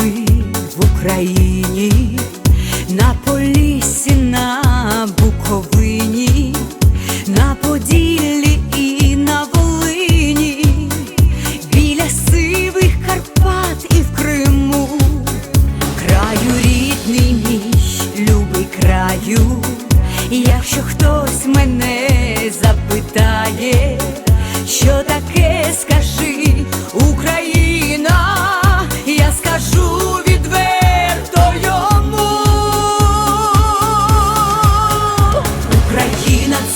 ми в Україні, на Поліссі, на Буковині, на Поділі.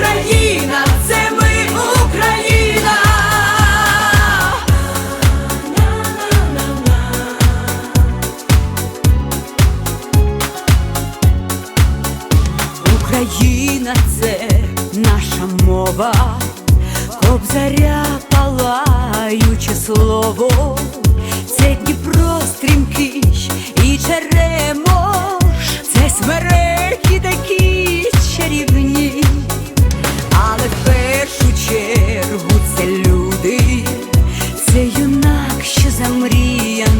Україна це ми, Україна. Україна це наша мова, кобзаря 一样